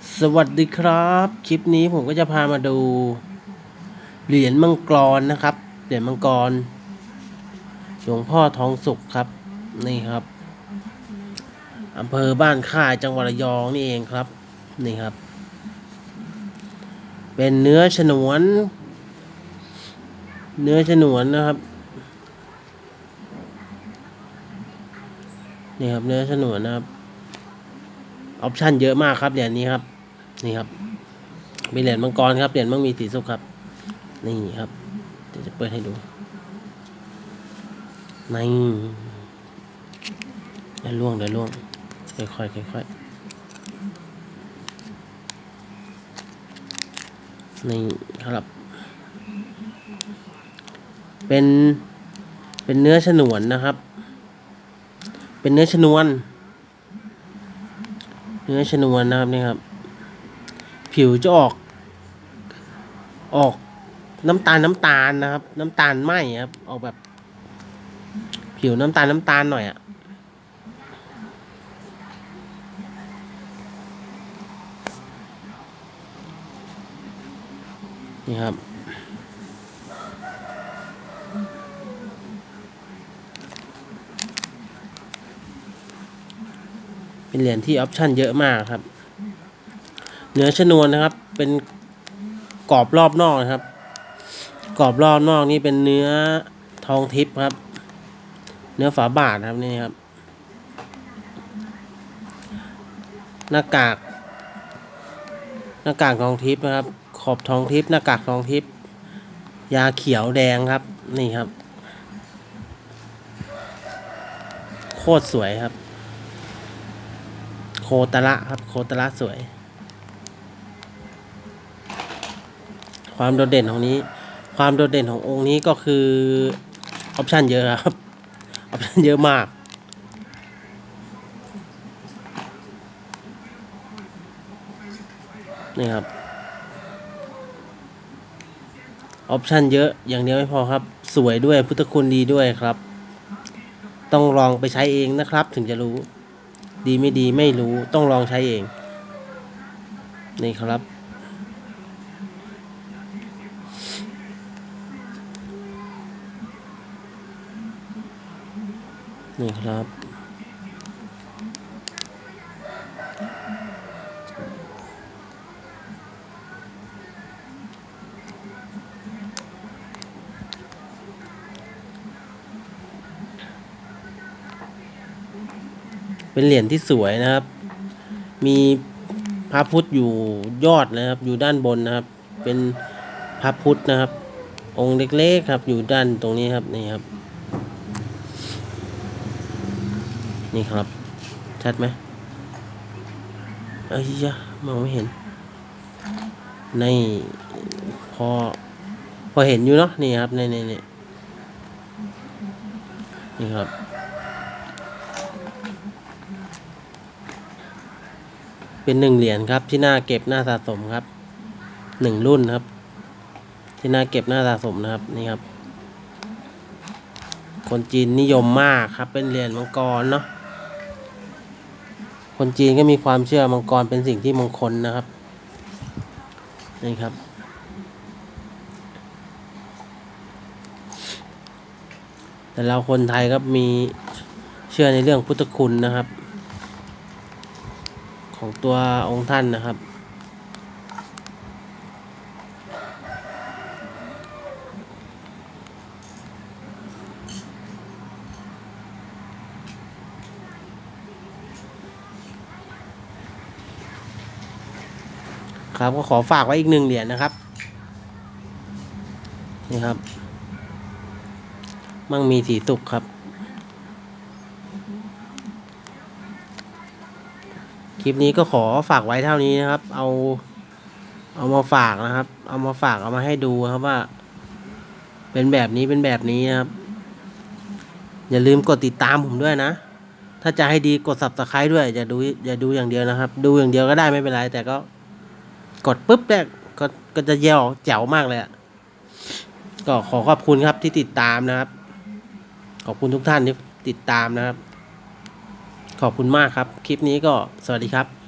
สวัสดีครับ คลิปนี้ผมก็จะพามาดู เหรียญมังกรนะครับ เหรียญมังกรหลวงพ่อทองสุขครับ นี่ครับอำเภอบ้านค่ายจังหวัดระยองนี่เองครับ นี่ครับ เป็นเนื้อฉนวน เนื้อฉนวนนะครับ นี่ครับเนื้อฉนวนนะครับ ออปชันเยอะมากครับเหรียญนี้ครับ นี่ครับ มีเหรียญมังกรครับเหรียญมังมีสีสุขครับ นี่ครับเดี๋ยวจะเปิดให้ดูนี่เดี๋ยวล่วงเดี๋ยวล่วงค่อยๆค่อยๆนี่ครับ เป็นเป็นเนื้อฉนวนนะครับ เป็นเนื้อชนวน นื้อชนวนนะครับนี่ครับ ผิวจะออก ออกน้ำตาลน้ำตาลนะครับ น้ำตาลไหมครับออกแบบ ผิวน้ำตาลน้ำตาลหน่อยอะ่ะนี่ครับ เป็นเหรียญที่ออปชันเยอะมากครับเนื้อชนวนนะครับ เป็นกรอบรอบนอกนะครับ กรอบรอบนอกนี่เป็นเนื้อทองทิพย์ครับ เนื้อฝาบาทครับนี่ครับ หน้ากาก หน้ากากทองทิพย์นะครับ ขอบทองทิพย์หน้ากากทองทิพย์ยาเขียวแดงครับ นี่ครับ โคตรสวยครับ ตระครับโคตระสวย ความโดดเด่นของนี้ ความโดดเด่นขององค์นี้ก็คือออปชันเยอะครับออปชันเยอะมากนี่ครับออปชันเยอะอย่างเดียวไม่พอครับ สวยด้วยพุทธคุณดีด้วยครับ ต้องลองไปใช้เองนะครับถึงจะรู้ ดีไม่ดีไม่รู้ต้องลองใช้เอง นี่ครับ นี่ครับ เป็นเหรียญที่สวยนะครับ มีพระพุทธอยู่ยอดนะครับ อยู่ด้านบนนะครับ เป็นพระพุทธนะครับ องค์เล็กๆครับ อยู่ด้านตรงนี้ครับนี่ครับ นี่ครับ ชัดไหมเอ้ยยะมองไม่เห็น ในพอ พอเห็นอยู่เนาะนี่ครับนี่นี่นี่นี่ครับ เป็นหนึ่งเหรียญครับที่น่าเก็บน่าสะสมครับหนึ่งรุ่นครับ ที่น่าเก็บน่าสะสมนะครับนี่ครับ คนจีนนิยมมากครับ เป็นเหรียญมังกรเนาะคนจีนก็มีความเชื่อมังกรเป็นสิ่งที่มงคลนะครับนี่ครับแต่เราคนไทยก็มีเชื่อในเรื่องพุทธคุณนะครับ ของตัวองค์ท่านนะครับ ครับก็ขอฝากไว้อีกหนึ่งเหรียญนะครับ นี่ครับ มั่งมีสีสุกครับ คลิปนี้ก็ขอฝากไว้เท่านี้นะครับ เอา เอามาฝากนะครับ เอามาฝากเอามาให้ดูครับว่า เป็นแบบนี้เป็นแบบนี้นะครับ อย่าลืมกดติดตามผมด้วยนะ ถ้าจะให้ดีกด subscribe ด้วยอย่าดูอย่าดูอย่างเดียวนะครับ ดูอย่างเดียวก็ได้ไม่เป็นไรแต่ก็กดปุ๊บเนี่ยก็ก็จะเยี่ยวแจ๋วมากเลยอะก็ขอขอบคุณครับที่ติดตามนะครับ ขอบคุณทุกท่านที่ติดตามนะครับ ขอบคุณมากครับ คลิปนี้ก็สวัสดีครับ